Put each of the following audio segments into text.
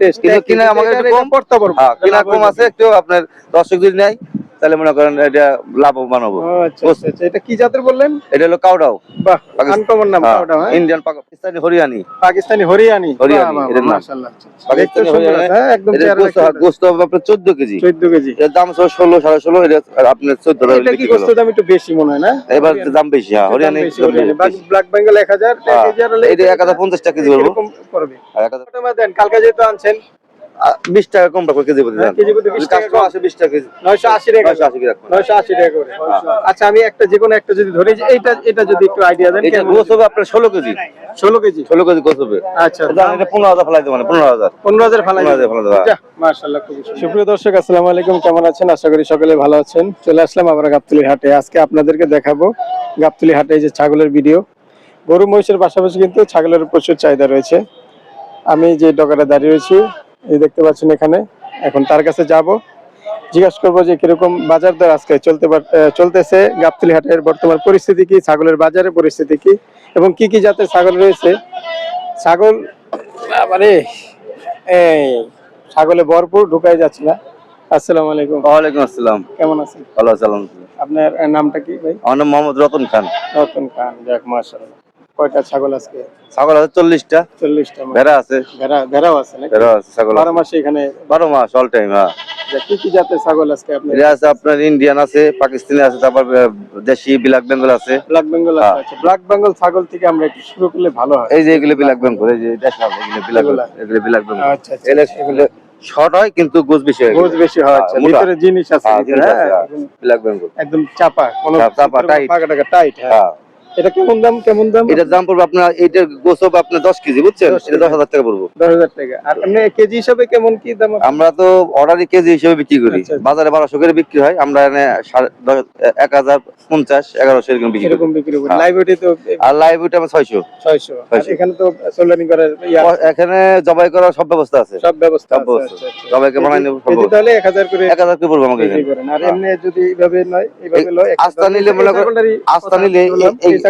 Test কিন্তু কিনা আমাকে একটু কম করতে পারব হ্যাঁ কিনা কম আছে একটু আপনার দর্শক যদি নেয় তাহলে মনে করেন এটা লাভবান হব। আচ্ছা আচ্ছা, আচ্ছা। এটা কি জাতের বললেন? এটা হলো কাউডাও। আনকমন নাম কাউডা হ্যাঁ? ইন্ডিয়ান পাকিস্তানি হরিয়ানি। পাকিস্তানি হরিয়ানি? নাম। পাকিস্তানি হ্যাঁ, একদম গোস্ত আপনার কেজি। 14 কেজি। এর দাম এটা আপনার এটা কি দাম একটু বেশি মনে হয় না? এবার দাম বেশি হ্যাঁ হরিয়ানি ব্ল্যাক বেঙ্গল 1000 হ্যাঁ, কেজি আর এটা এক হাজার পঞ্চাশ টাকা কেজি বলব। করবে। আর এক হাজার দেন কালকে যেহেতু আনছেন বিশ টাকা কম রাখব কেজি হ্যাঁ, প্রতি 20 টাকা আসে বিশ টাকা কেজি। 980 টাকা নয়শো আশি কি রাখব 980 টাকা করে। আচ্ছা আমি একটা যে কোনো একটা যদি ধরি এইটা এটা যদি একটু আইডিয়া দেন এটা কেমন? গোস হবে আপনার ষোলো কেজি। 16 কেজি? ষোলো কেজি গোস হবে। আচ্ছা। এটা পনেরো হাজার ফেলাই দেবো মানে পনেরো হাজার। 15000 ফালাই 15,000 ফালাই দেবো। সুপ্রিয় দর্শক আসসালামু আলাইকুম। কেমন আছেন? আশা করি সকলে ভালো আছেন। চলে আসলাম আবার গাবতলি হাটে। আজকে আপনাদেরকে দেখাবো গাবতলি হাটে এই যে ছাগলের ভিডিও। গরু মহিষের পাশাপাশি কিন্তু ছাগলের প্রচুর চাহিদা রয়েছে। আমি যে ডগাটা দাঁড়িয়ে রয়েছি এই দেখতে পাচ্ছেন এখানে। এখন তার কাছে যাব। জিজ্ঞাসা করব যে কীরকম বাজার দর আজকে চলতে চলতেছে? গাবতলি হাটের বর্তমান পরিস্থিতি কি? ছাগলের বাজারের পরিস্থিতি কি? এবং কি কি জাতের ছাগল রয়েছে? ছাগল মানে এই ছাগলে ভরপুর ঢুকাই যাচ্ছে না। আসসালামু আলাইকুম। ওয়ালাইকুম আসসালাম। কেমন আছেন? ভালো আছে আপনার নামটা কি ভাই? আমার নাম মোহাম্মদ রতন খান। রতন খান যাক মাশাআল্লাহ। কয়টা ছাগল আজকে? ছাগল আছে চল্লিশটা। চল্লিশটা ভেড়া আছে। ভেড়া ভেড়াও আছে নাকি? ভেড়া আছে ছাগল বারো মাসে এখানে বারো মাস অল টাইম হ্যাঁ। কি কি জাতের ছাগল আজকে আপনি এটা আছে আপনার ইন্ডিয়ান আছে পাকিস্তানি আছে তারপর দেশি ব্ল্যাক বেঙ্গল আছে। ব্ল্যাক বেঙ্গল আছে আচ্ছা ব্ল্যাক বেঙ্গল ছাগল থেকে আমরা একটু শুরু করলে ভালো হয়। এই যে এগুলো ব্ল্যাক বেঙ্গল এই যে দেখাল এগুলো ব্ল্যাক এগুলো? ব্ল্যাক বেঙ্গল। আচ্ছা আচ্ছা। এগুলো শর্ট হয় কিন্তু বেশি হয়। গোজ বেশি আচ্ছা ভিতরে জিনিস আছে হ্যাঁ। ব্ল্যাক বেঙ্গল। একদম চাপা কোনো চাপা, টাইট হ্যাঁ। এটা কেমন দাম কেমন দাম? এটার দাম পড়বে আপনার এইটার গোছ হবে আপনার দশ কেজি বুঝছেন? এটা দশ হাজার টাকা পড়ব। দশ হাজার টাকা। আর এমনি কেজি হিসাবে কেমন কি দাম আমরা তো অর্ডারি কেজি হিসেবে বিক্রি করি। আচ্ছা, আচ্ছা। বাজারে বারোশো করে বিক্রি হয় আমরা এনে এক হাজার পঞ্চাশ এগারোশো এরকম বিক্রি এরকম বিক্রি করি। হ্যাঁ। লাইভ ওয়েটে তো আর লাইভ ওইটা আমার ছয়শো। ছয়শো। এখানে তো সোল্ডারিং করার এখানে জবাই করার সব ব্যবস্থা আছে। সব ব্যবস্থা আচ্ছা, আচ্ছা। বানাই নেব তাহলে এক হাজার করে এক হাজার করে পড়ব আমাকে আর হ্যাঁ। এমনি যদি এইভাবে নয় এইভাবে লয় আস্তা নিলে মনে করেন আস্তা নিলে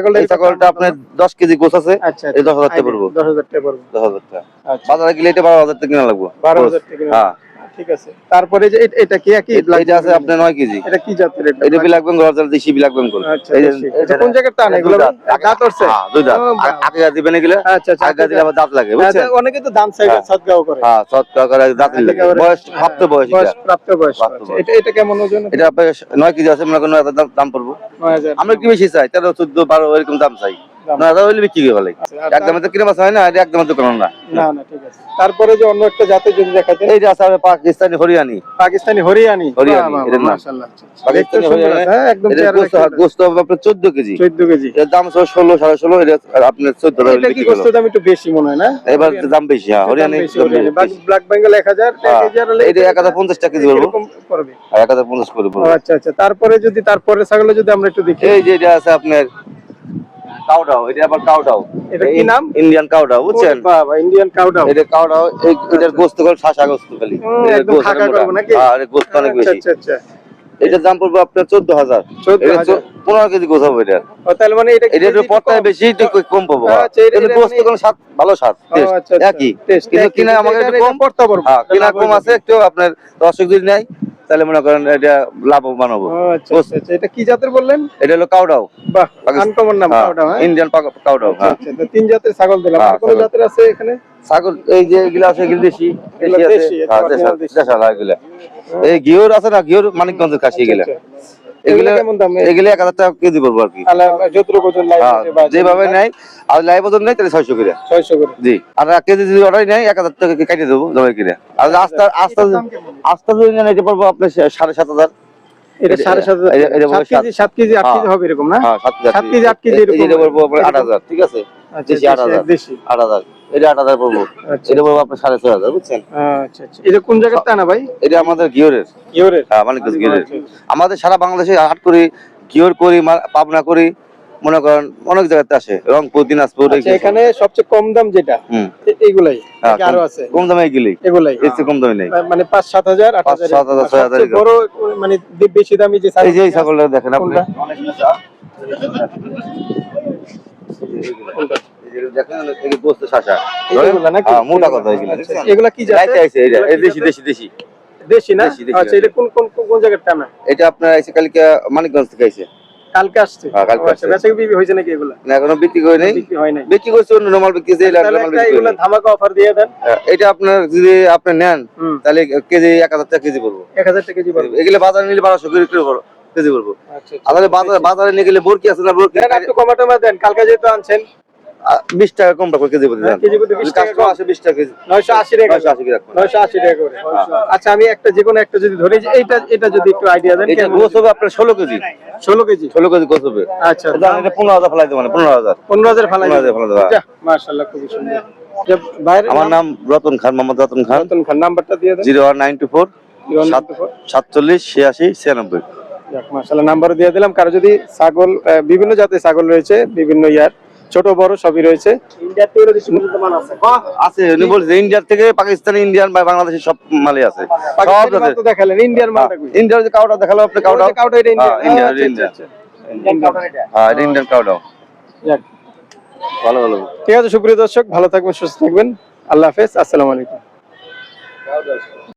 বললাম, এই- এই ছাগলটা আপনার কেজি গোছ আছে আচ্ছা এই দশ হাজার টাকা পড়ব। দশ হাজার টাকা পড়ব। দশ হাজার টাকা। আচ্ছা বাজারে গেলে এটা বারো হাজার টাকা কিনা লাগবো। বারো গোছ। হাজার টাকা হ্যাঁ। ঠিক আছে। তারপরে যে এটা কি একই এটা- আছে আপনার নয় কেজি। এটা কি জাতের এটা এটা বিলাক বেঙ্গল অরিজিনাল দেশি বেঙ্গল আচ্ছা এটা কোন জায়গার টান? এগুলো দাঁত। হ্যাঁ। আগে গা দিবেন এগুলো আচ্ছা আচ্ছা আগে দিলে আবার দাঁত লাগে হ্যাঁ, বুঝছেন অনেকে তো দাম চাই হ্যাঁ। করে। হ্যাঁ করে দাঁত লাগে। বয়স হ্যাঁ, প্রাপ্ত বয়স এটা। প্রাপ্ত বয়স আচ্ছা। এটা এটা কেমন ওজন? এটা আপনার নয় কেজি আছে মনে করেন দাম- পড়ব। আমরা কি বেশি চাই তেরো চোদ্দ বারো এরকম দাম চাই। হইলে বিক্রি করে আচ্ছা, একদমে তো কিনে মাছ হয় না এটা একদমে দোকান না। না না ঠিক আছে। তারপরে যে অন্য একটা জাতের যদি দেখাতেন এই যে আছে পাকিস্তানি হরিয়ানি। পাকিস্তানি হরিয়ানি। হরিয়ানি, মাশাআল্লাহ, আচ্ছা, আচ্ছা। পাকিস্তানি হরিয়ানি, হ্যাঁ, একদম গোস্ত আপনার কেজি। 14 কেজি। এর দাম এটা আপনার চোদ্দ এটা কি দাম একটু বেশি মনে হয় না? এবার দাম বেশি হ্যাঁ হরিয়ানি ব্ল্যাক বেঙ্গল 1000 হ্যাঁ, কেজি আর হলে এটা এক হাজার। পঞ্চাশ টাকা কেজি বলব। করবে। এক করে আচ্ছা আচ্ছা। তারপরে যদি তারপরে ছাগলে যদি আমরা একটু দেখি। এই যে এটা আছে আপনার কাউডাও এটা আবার কাউডাও। এটা কি নাম? ইন্ডিয়ান কাউডাও বুঝছেন? বাবা ইন্ডিয়ান কাউডাও। এটা কাউডাও এটার গোস্ত শাসা গোস্ত খালি। একদম নাকি? হ্যাঁ গোস্ত অনেক আচ্ছা বেশি। আচ্ছা আচ্ছা। এটার দাম পড়বে আপনার চোদ্দ হাজার। পনেরো কেজি গোছ হবে এটা তাহলে মানে এটা একটু পট্টায় বেশি একটু কম পাবো। আচ্ছা, কিন্তু গোস্ত মানে- কোনো স্বাদ ভালো স্বাদ আচ্ছা। একই। কিন্তু কিনা আমাকে একটু কম? করতে পারব। হ্যাঁ কিনা কম আছে একটু আপনার দর্শক যদি নেয় তাহলে মনে করেন এটা লাভবান হব। আচ্ছা, আচ্ছা, আচ্ছা। এটা কি জাতের বললেন? এটা হলো কাউডাও। বাহ আনকমন নাম কাউডা হ্যাঁ? ইন্ডিয়ান কাউডাও হ্যাঁ। তো তিন জাতের ছাগল দিলাম। হ্যাঁ, কোন জাতের আছে এখানে? ছাগল এই যে এগুলো আছে এগুলো দেশি দেশি আছে। দেশি, এটা হ্যাঁ original দেশাল দেশি। দেশাল হ্যাঁ, এগুলো। এই গিওর আছে না ঘিওর মানিকগঞ্জের কাছে এগুলো। আচ্ছা, এগুলো কেমন দাম? এগুলো এক হাজার টাকা কেজি পড়ব আর কি। আলা যতটুকু ওজন লাইভ হ্যাঁ, যেভাবে নেয় আর লাইভ ওজন নেয় তাহলে ছয়শো করে। 600 করে। জি আর এক কেজি যদি অর্ডার নেয় এক হাজার টাকা কাটিয়ে দেবো কিনে। আর আস্তা আস্তা আস্তা যদি নেন এটা পড়ব আপনার সাড়ে সাত হাজার। এটা এটা- 7.5 এটা- এটা বলে 7 কেজি 7 কেজি 8 কেজি হ্যাঁ। হবে এরকম না? হ্যাঁ সাত সাত কেজি, আট কেজি এরকম। আট হাজার ঠিক আছে? আচ্ছা আট হাজার। আট হাজার। এটা আট হাজার পড়ব। আচ্ছা এটা পড়ব আপনার সাড়ে ছয় হাজার বুঝছেন? আচ্ছা আচ্ছা। এটা কোন জায়গার তা না ভাই? এটা আমাদের গিওরের। হ্যাঁ মানিকগঞ্জ গিওরের। আচ্ছা, আচ্ছা। আমাদের সারা বাংলাদেশে হাট করি গিওর করি পাবনা করি মনে করেন অনেক জায়গাতে আসে। রংপুর দিনাজপুর আচ্ছা এখানে সবচেয়ে কম দাম যেটা? এইগুলাই হ্যাঁ, আরও আছে। কম দামে গেলেই এগুলাই এর কম দামে নেই। মানে পাঁচ সাত হাজার আট হাজার সাত হাজার, ছয় হাজার বড় মানে বেশি দামি যে এই যে ছাগলটা ছাগলটা দেখেন আপনি? দেখেন এই গোস্ত শাসা এইগুলা নাকি? হ্যাঁ, মোটা কথা এগুলা। আচ্ছা, এগুলা কি জাতের? আছে এটা এই দেশি দেশি দেশি। দেশি না? দেশি, দেশি আচ্ছা এটা কোন কোন কোন- কোন জায়গার টানা? এটা আপনার কালকে মানিকগঞ্জ থেকে আইছে। কালকে আসছে? হ্যাঁ, কালকে আচ্ছা আসছে। বেচা বিক্রি হয়েছে নাকি এগুলা? না এখনও বিক্রি করে নেই বিক্রি হয় নাই বিক্রি করছে অন্য নরমাল বিক্রি করছে নরমাল বিক্রি এগুলা ধামাকা অফার দিয়ে দেন। হ্যাঁ, এটা আপনার যদি আপনি নেন তাহলে কেজি এক হাজার টাকা কেজি পড়ব। এক হাজার টাকা কেজি এগুলো বাজারে নিলে করে কেজি আচ্ছা বাজারে বাজারে নিয়ে গেলে বরকি আছে না বরকি একটু কমাটমা দেন কালকে যেহেতু আনছেন। বিশ টাকা কম রাখব কেজি প্রতি হ্যাঁ, কেজি প্রতি 20 টাকা কাস্টমার আসে বিশ টাকা কেজি। নয়শো আশি টাকা নয়শো আশি রাখব নয়শো আশি টাকা করে। আচ্ছা আমি একটা যে কোনো একটা যদি ধরি যে এইটা এটা যদি একটু আইডিয়া দেন এটা গোস হবে আপনার ষোলো কেজি। ষোলো কেজি? ষোলো কেজি গোস হবে। আচ্ছা। এটা এটা পনেরো হাজার ফেলাই দেবো মানে পনেরো হাজার। পনেরো হাজার ফালাই পনেরো হাজার ফেলাই দেবো মার্শাল্লাহ খুবই সুন্দর। যে বাইরের আমার নাম? রতন খান মোহাম্মদ রতন খান। রতন খান নাম্বারটা দিয়ে দেন। Zero one nine two four সাতচল্লিশ ছিয়াশি ছিয়ানব্বই। নাম্বার দিয়ে দিলাম। কারও যদি ছাগল বিভিন্ন জাতের ছাগল রয়েছে বিভিন্ন ইয়ার ছোট বড় সবই রয়েছে। আছে? উনি বলছে ইন্ডিয়ার থেকে পাকিস্তানি ইন্ডিয়ান বা বাংলাদেশের সব মালই আছে। সব দেখালেন। ইন্ডিয়ান মালটা ইন্ডিয়ার যে কাউটা দেখাল আপনি কাউটা কাউটা কাউটা এটা ইন্ডিয়ান হ্যাঁ, ইন্ডিয়ান, আচ্ছা। আচ্ছা, আচ্ছা। ইন্ডিয়ান কাউটা হ্যাঁ এটা ইন্ডিয়ান কাউটাও ভালো ভালো। ঠিক আছে সুপ্রিয় দর্শক ভালো থাকবেন সুস্থ থাকবেন। আল্লাহ হাফেজ আসসালামু আলাইকুম।